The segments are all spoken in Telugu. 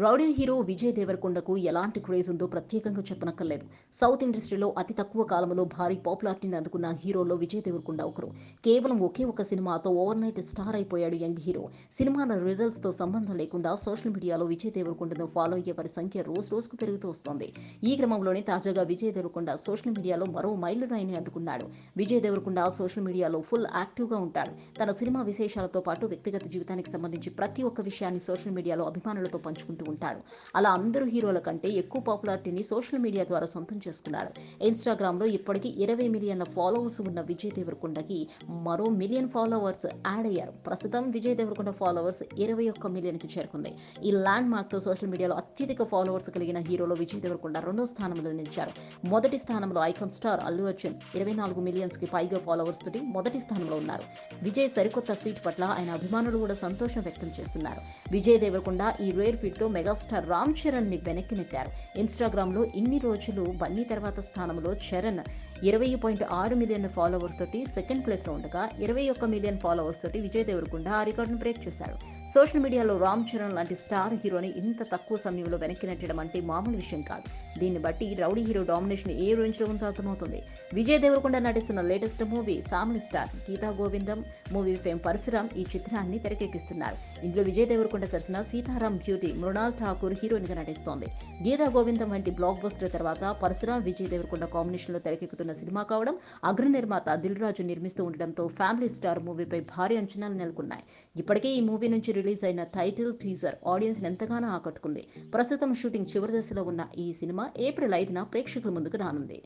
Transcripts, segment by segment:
రౌడీ హీరో విజయ్ దేవరకొండకు ఎలాంటి క్రేజ్ ఉందో ప్రత్యేకంగా చెప్పనక్కర్లేదు. సౌత్ ఇండస్ట్రీలో అతి తక్కువ కాలంలో భారీ పాపులారిటీని అందుకున్న హీరోల్లో విజయ్ దేవరకొండ ఒకరు. కేవలం ఒకే ఒక సినిమాతో ఓవర్ నైట్ స్టార్ అయిపోయాడు యంగ్ హీరో. సినిమాల రిజల్ట్స్తో సంబంధం లేకుండా సోషల్ మీడియాలో విజయ్ దేవరకొండను ఫాలో అయ్యే వారి సంఖ్య రోజు రోజుకు పెరుగుతూ వస్తోంది. ఈ క్రమంలోనే తాజాగా విజయ్ దేవరకొండ సోషల్ మీడియాలో మరో మైలురాయిని అందుకున్నాడు. విజయ్ దేవరకొండ సోషల్ మీడియాలో ఫుల్ యాక్టివ్గా ఉంటాడు. తన సినిమా విశేషాలతో పాటు వ్యక్తిగత జీవితానికి సంబంధించి ప్రతి ఒక్క విషయాన్ని సోషల్ మీడియాలో అభిమానులతో పంచుకుంటూ ఉంటాడు అలా అందరూ హీరోల కంటే ఎక్కువ పాపులారిటీని సోషల్ మీడియా ద్వారా సొంతం చేసుకున్నాడు ఇన్స్టాగ్రామ్లో ఇప్పటికీ ఇరవై మిలియన్ల ఫాలోవర్స్ ఉన్న విజయ్ దేవరకొండకి మరో మిలియన్ ఫాలోవర్స్ యాడ్ అయ్యారు. ప్రస్తుతం విజయ్ దేవరకొండ ఫాలోవర్స్ ఇరవై ఒక్క మిలియన్కి చేరుకుంది. ఈ ల్యాండ్ మార్క్తో సోషల్ మీడియాలో అత్యధిక ఫాలోవర్స్ కలిగిన హీరోలో విజయ్ దేవరకొండ రెండో స్థానంలో నిలిచారు. మొదటి స్థానంలో ఐకాన్ స్టార్ అల్లు అర్జున్ ఇరవై నాలుగు మిలియన్స్కి పైగా ఫాలోవర్స్ తోటి మొదటి స్థానంలో ఉన్నారు. విజయ్ సరికొత్త ఫీట్ పట్ల ఆయన అభిమానులు కూడా సంతోషం వ్యక్తం చేస్తున్నారు. విజయ్ దేవరకొండ ఈ రేర్ ఫీట్తో మెగాస్టార్ రామ్ చరణ్ని వెనక్కి నెట్టారు. ఇన్స్టాగ్రామ్లో ఇన్ని రోజులు బన్నీ తర్వాత స్థానంలో చరణ్ ఇరవై పాయింట్ ఆరు మిలియన్ ఫాలోవర్స్ తోటి సెకండ్ ప్లేస్లో ఉండగా ఇరవై ఒక్క మిలియన్ ఫాలోవర్స్ తోటి విజయ్ దేవరకొండ ఆ రికార్డును బ్రేక్ చేశాడు. సోషల్ మీడియాలో రామ్ చరణ్ లాంటి స్టార్ హీరోని ఇంత తక్కువ సమయంలో వెనక్కి నెట్టడం అంటే మామూలు విషయం కాదు. దీన్ని బట్టి రౌడీ హీరో డామినేషన్ ఏ రేంజ్లో ఉందో అర్థమవుతుంది. విజయ్ దేవరకొండ నటిస్తున్న latest movie Family Star Geetha Govindam. Movie fame Parasuram ఈ చిత్రాన్ని తెరకెక్కిస్తున్నారు. ఇందులో విజయ్ దేవరకొండ సరసన సీతారాం బ్యూటీ మృణాల్ ఠాకూర్ హీరోయిన్గా నటిస్తోంది. గీతా గోవిందం వంటి బ్లాక్ బస్టర్ తర్వాత పరశురామ్ విజయ్ దేవరకొండ కాంబినేషన్లో తెరకెక్కుతున్న సినిమా కావడం అగ్ర నిర్మాత దిల్ రాజు నిర్మిస్తూ ఉండడంతో ఫ్యామిలీ స్టార్ మూవీపై భారీ అంచనాలు నెలకొన్నాయి ఇప్పటికే ఈ మూవీ నుంచి రిలీజ్ అయిన టైటిల్ టీజర్ ఆడియన్స్ ఎంతగానో ఆకట్టుకుంది ప్రస్తుతం షూటింగ్ చివరి దశలో ఉన్న ఈ సినిమా ఏప్రిల్ ఐదున ప్రేక్షకుల ముందుకు రానుంది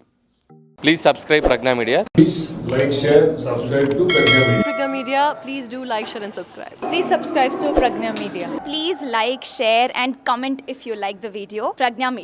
Please subscribe Pragna Media. Please like, share, subscribe to Pragya Media. Pragya Media, please do like, share, and subscribe. Please subscribe to Pragna Media. Please like, share, and comment if you like the video. Pragna Media.